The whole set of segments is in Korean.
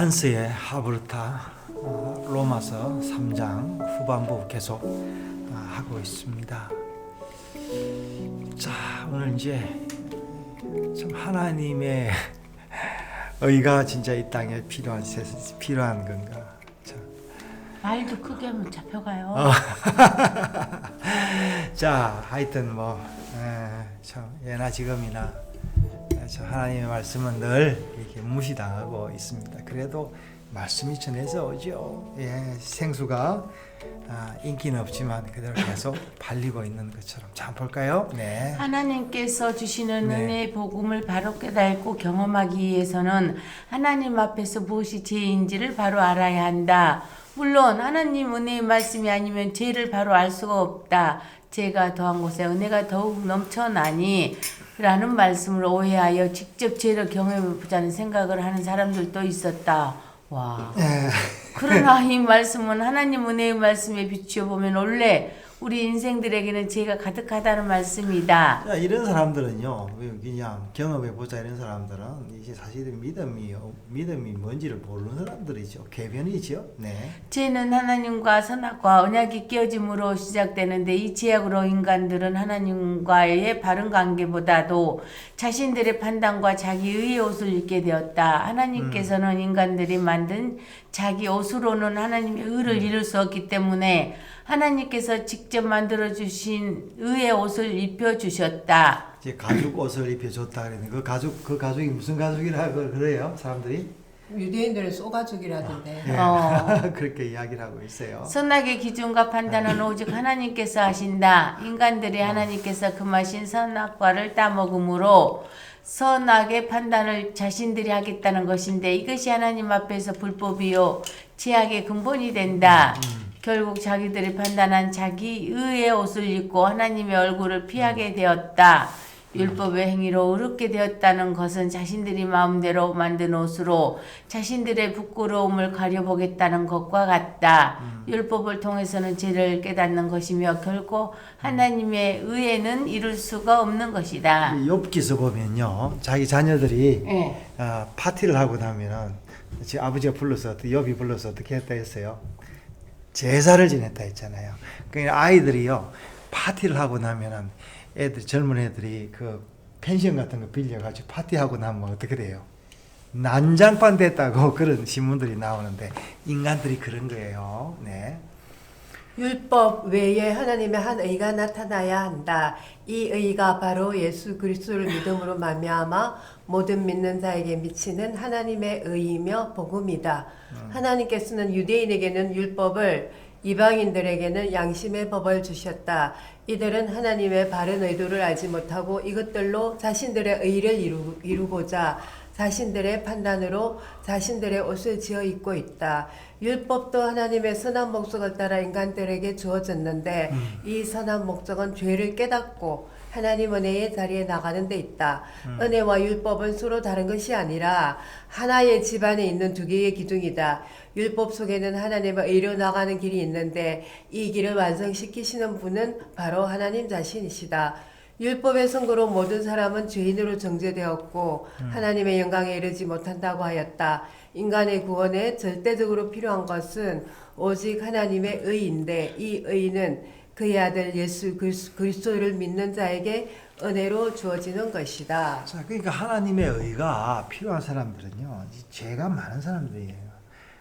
한스의 하브르타 어, 로마서 3장 후반부 계속 어, 하고 있습니다. 자 오늘 이제 참 하나님의 의가 진짜 이 땅에 필요한 세- 필요한 건가? 참. 말도 크게 하면 잡혀가요. 어. 자 하여튼 뭐참 예나 지금이나 참 하나님의 말씀은 늘 이렇게 무시당하고 있습니다. 그래도 말씀이 전해져 오죠. 예, 생수가 아, 인기는 없지만 그대로 계속 팔리고 있는 것처럼 자 볼까요? 네. 하나님께서 주시는 네. 은혜의 복음을 바로 깨닫고 경험하기 위해서는 하나님 앞에서 무엇이 죄인지를 바로 알아야 한다. 물론 하나님 은혜의 말씀이 아니면 죄를 바로 알 수가 없다. 죄가 더한 곳에 은혜가 더욱 넘쳐나니 라는 말씀을 오해하여 직접 죄를 경험해보자는 생각을 하는 사람들도 있었다. 와. 예. 그러나 이 말씀은 하나님 은혜의 말씀에 비추어 보면 원래 우리 인생들에게는 죄가 가득하다는 말씀이다. 자, 이런 사람들은요, 그냥 경험해 보자 이런 사람들은 이제 사실은 믿음이 믿음이 뭔지를 모르는 사람들이죠. 궤변이죠. 네. 죄는 하나님과 선악과 언약이 끼어짐으로 시작되는데 이 죄악으로 인간들은 하나님과의 바른 관계보다도 자신들의 판단과 자기 의의 옷을 입게 되었다. 하나님께서는 인간들이 만든 자기 옷으로는 하나님의 의를 이룰 수 없기 때문에 하나님께서 직접 만들어 주신 의의 옷을 입혀 주셨다. 이제 가죽 옷을 입혀 줬다 그랬는데 그 가죽 그 가죽이 무슨 가죽이라 그- 그래요 사람들이 유대인들은 쏘가죽이라던데. 예. 어. 그렇게 이야기를 하고 있어요. 선악의 기준과 판단은 오직 하나님께서 하신다. 인간들이 하나님께서 금하신 선악과를 따먹음으로 선악의 판단을 자신들이 하겠다는 것인데 이것이 하나님 앞에서 불법이요 죄악의 근본이 된다. 결국 자기들이 판단한 자기 의의 옷을 입고 하나님의 얼굴을 피하게 되었다. 율법의 행위로 의롭게 되었다는 것은 자신들이 마음대로 만든 옷으로 자신들의 부끄러움을 가려보겠다는 것과 같다. 율법을 통해서는 죄를 깨닫는 것이며 결코 하나님의 의에는 이룰 수가 없는 것이다. 이 욥기서 보면요, 자기 자녀들이 예. 아, 파티를 하고 나면은 지 아버지가 불러서 욥이 불러서 어떻게 했다 했어요. 제사를 지냈다 했잖아요. 그러니까 아이들이요 파티를 하고 나면은 애들 젊은 애들이 그 펜션 같은 거 빌려가지고 파티하고 나면 어떻게 돼요? 난장판 됐다고 그런 신문들이 나오는데 인간들이 그런 거예요. 네. 율법 외에 하나님의 한 의가 나타나야 한다. 이 의가 바로 예수 그리스도를 믿음으로 말미암아 모든 믿는 자에게 미치는 하나님의 의이며 복음이다. 하나님께서는 유대인에게는 율법을 이방인들에게는 양심의 법을 주셨다. 이들은 하나님의 바른 의도를 알지 못하고 이것들로 자신들의 의를 이루, 이루고자 자신들의 판단으로 자신들의 옷을 지어 입고 있다. 율법도 하나님의 선한 목적을 따라 인간들에게 주어졌는데 이 선한 목적은 죄를 깨닫고 하나님 은혜의 자리에 나가는 데 있다. 은혜와 율법은 서로 다른 것이 아니라 하나의 집안에 있는 두 개의 기둥이다. 율법 속에는 하나님의 의로 나가는 길이 있는데 이 길을 완성시키시는 분은 바로 하나님 자신이시다. 율법의 선고로 모든 사람은 죄인으로 정죄되었고 하나님의 영광에 이르지 못한다고 하였다. 인간의 구원에 절대적으로 필요한 것은 오직 하나님의 의인데 이 의는 그의 아들 예수 그리스- 그리스도를 믿는 자에게 은혜로 주어지는 것이다. 자, 그러니까 하나님의 의가 필요한 사람들은요, 이 죄가 많은 사람들이에요.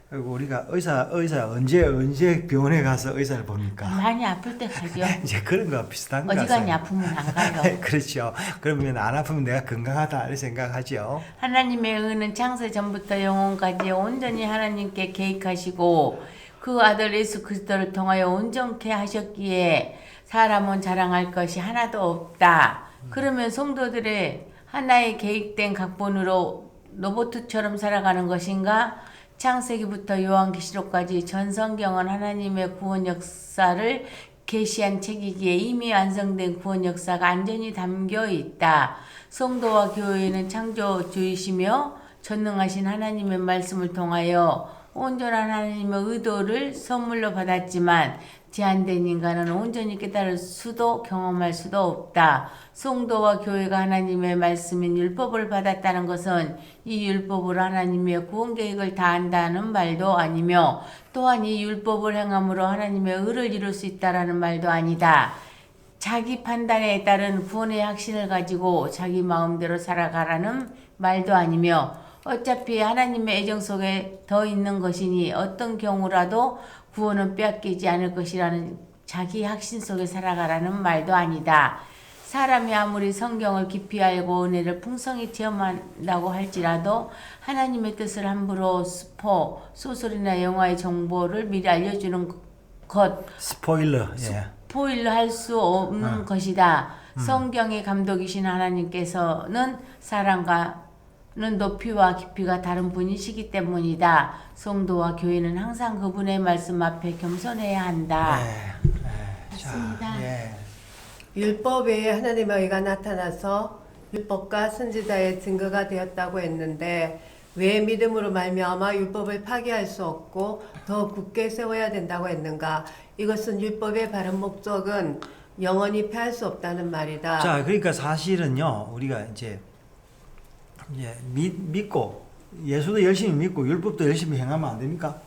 그리고 우리가 의사 의사 언제 언제 병원에 가서 의사를 봅니까? 많이 아플 때 가죠. 이제 그런 거 비슷한 거 어지간히. 아프면 안 가요. 그렇죠. 그러면 안 아프면 내가 건강하다 이렇게 생각하죠. 하나님의 의는 창세 전부터 영혼까지 온전히 하나님께 계획하시고 그 아들 예수 그리스도를 통하여 온전케 하셨기에 사람은 자랑할 것이 하나도 없다. 그러면 성도들의 하나의 계획된 각본으로 로봇처럼 살아가는 것인가? 창세기부터 요한계시록까지 전 성경은 하나님의 구원 역사를 계시한 책이기에 이미 완성된 구원 역사가 안전히 담겨 있다. 성도와 교회는 창조주이시며 전능하신 하나님의 말씀을 통하여 온전한 하나님의 의도를 선물로 받았지만 제한된 인간은 온전히 깨달을 수도 경험할 수도 없다. 성도와 교회가 하나님의 말씀인 율법을 받았다는 것은 이 율법으로 하나님의 구원 계획을 다한다는 말도 아니며 또한 이 율법을 행함으로 하나님의 의를 이룰 수 있다라는 말도 아니다. 자기 판단에 따른 구원의 확신을 가지고 자기 마음대로 살아가라는 말도 아니며 어차피 하나님의 애정 속에 더 있는 것이니 어떤 경우라도 구원은 빼앗기지 않을 것이라는 자기 확신 속에 살아가라는 말도 아니다. 사람이 아무리 성경을 깊이 알고 은혜를 풍성히 체험한다고 할지라도 하나님의 뜻을 함부로 스포, 소설이나 영화의 정보를 미리 알려주는 것 스포일러. 예. 포일로 할수 없는 것이다. 성경의 감독이신 하나님께서는 사랑과 는 높이와 깊이가 다른 분이시기 때문이다. 성도와 교회는 항상 그분의 말씀 앞에 겸손해야 한다. 예. 예. 자, 맞습니다. 예. 율법 외에 하나님의 의가 나타나서 율법과 선지자의 증거가 되었다고 했는데 왜 믿음으로 말미암아 율법을 파괴할 수 없고 더 굳게 세워야 된다고 했는가? 이것은 율법의 바른 목적은 영원히 패할 수 없다는 말이다. 자, 그러니까 사실은요, 우리가 이제 이제 믿, 믿고 예수도 열심히 믿고 율법도 열심히 행하면 안 됩니까?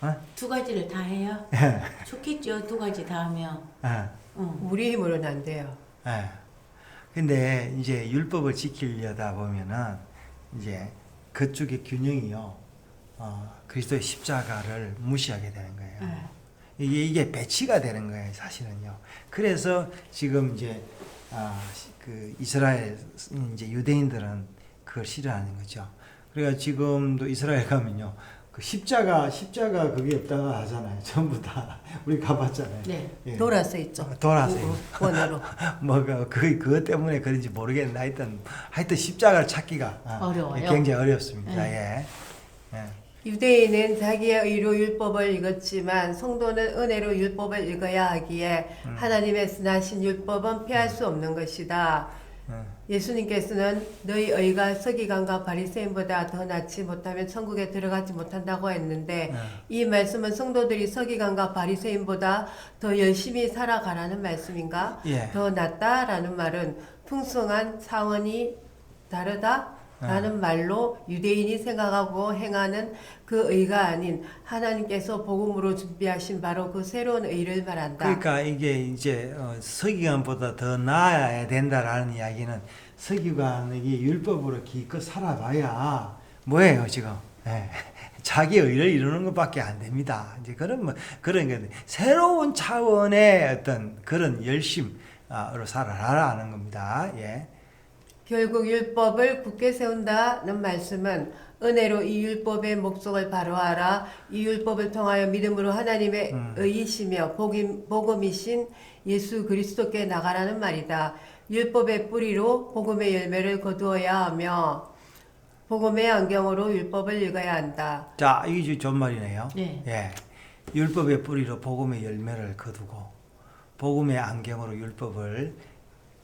어? 두 가지를 다 해요? 예. 좋겠죠. 두 가지 다 하면. 예. 응. 우리 힘으로는 안 돼요. 예. 근데 이제 율법을 지키려다 보면은 이제 그쪽의 균형이요, 어, 그리스도의 십자가를 무시하게 되는 거예요. 네. 이게, 이게 배치가 되는 거예요, 사실은요. 그래서 지금 이제, 아, 그 이스라엘, 이제 유대인들은 그걸 싫어하는 거죠. 그러니까 지금도 이스라엘 가면요, 그 십자가, 십자가 그게 없다가 하잖아요. 전부 다. 우리 가봤잖아요. 네. 예. 돌아서 있죠. 돌아서 우- 원으로. 뭐가 그 그것 때문에 그런지 모르겠는데 하여튼 하여튼 십자가를 찾기가 아, 어려워요. 굉장히 어렵습니다. 예. 예. 유대인은 자기의 의로 율법을 읽었지만 성도는 은혜로 율법을 읽어야 하기에 음. 하나님의 선하신 율법은 피할 수 없는 것이다. 음. 예수님께서는 너희 의가 서기관과 바리새인보다 더 낫지 못하면 천국에 들어가지 못한다고 했는데 음. 이 말씀은 성도들이 서기관과 바리새인보다 더 열심히 살아가라는 말씀인가? 예. 더 낫다라는 말은 풍성한 차원이 다르다? 라는 말로 유대인이 생각하고 행하는 그 의가 아닌 하나님께서 복음으로 준비하신 바로 그 새로운 의를 말한다. 그러니까 이게 이제 어, 서기관보다 더 나아야 된다라는 이야기는 서기관에게 율법으로 기껏 살아봐야 뭐예요 지금? 예. 자기 의를 이루는 것밖에 안 됩니다. 이제 그런 뭐 그런 게 새로운 차원의 어떤 그런 열심으로 살아라라는 겁니다. 예. 결국 율법을 굳게 세운다는 말씀은 은혜로 이 율법의 목적을 바로하라 이 율법을 통하여 믿음으로 하나님의 음. 의이시며 복임, 복음이신 예수 그리스도께 나가라는 말이다. 율법의 뿌리로 복음의 열매를 거두어야 하며 복음의 안경으로 율법을 읽어야 한다. 자, 이게 좋은 말이네요. 네. 예. 율법의 뿌리로 복음의 열매를 거두고 복음의 안경으로 율법을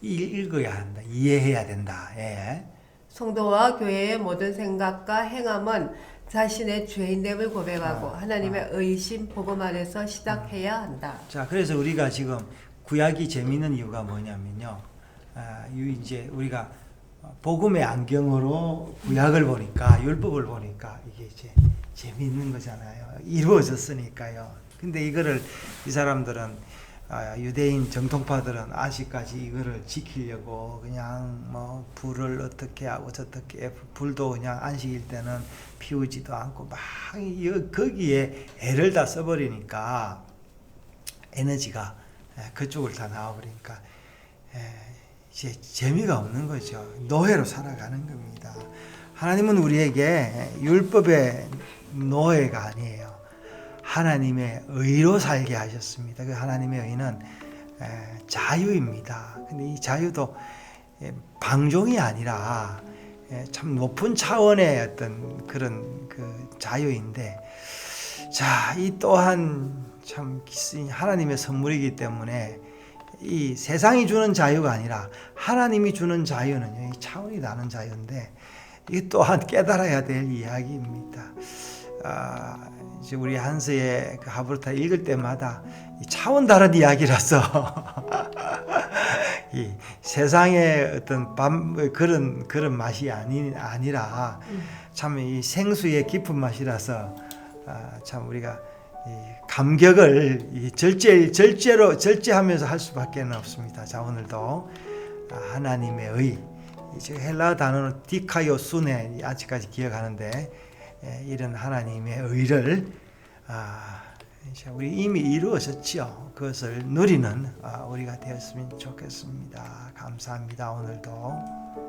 읽- 읽어야 한다. 이해해야 된다. 예. 성도와 교회의 모든 생각과 행함은 자신의 죄인됨을 고백하고 아, 하나님의 의심 복음 안에서 시작해야 한다. 자, 그래서 우리가 지금 구약이 재미있는 이유가 뭐냐면요. 아, 유 이제 우리가 복음의 안경으로 구약을 보니까 율법을 보니까 이게 이제 재미있는 거잖아요. 이루어졌으니까요. 근데 이거를 이 사람들은 아, 유대인 정통파들은 아직까지 이거를 지키려고 그냥 뭐 불을 어떻게 하고 저떻게 불도 그냥 안식일 때는 피우지도 않고 막 이- 거기에 애를 다 써버리니까 에너지가 예, 그쪽을 다 나와버리니까 예, 이제 재미가 없는 거죠. 노예로 살아가는 겁니다. 하나님은 우리에게 율법의 노예가 아니에요. 하나님의 의로 살게 하셨습니다. 그 하나님의 의는 에, 자유입니다. 근데 이 자유도 예, 방종이 아니라 예, 참 높은 차원의 어떤 그런 그 자유인데 자, 이 또한 참 하나님의 선물이기 때문에 이 세상이 주는 자유가 아니라 하나님이 주는 자유는요, 이 차원이 다른 자유인데 이 또한 깨달아야 될 이야기입니다. 아, 이제 우리 한서의 그 하브르타 읽을 때마다 이 차원 다른 이야기라서 이 세상의 어떤 밤 그런 그런 맛이 아니 아니라 참 이 생수의 깊은 맛이라서 아, 참 우리가 이 감격을 이 절제 절제로 절제하면서 할 수밖에 없습니다. 자 오늘도 아, 하나님의 의 이제 헬라 단어는 디카요 순에 아직까지 기억하는데 예, 이런 하나님의 의를 아, 우리 이미 이루어졌지요. 그것을 누리는 아, 우리가 되었으면 좋겠습니다. 감사합니다. 오늘도.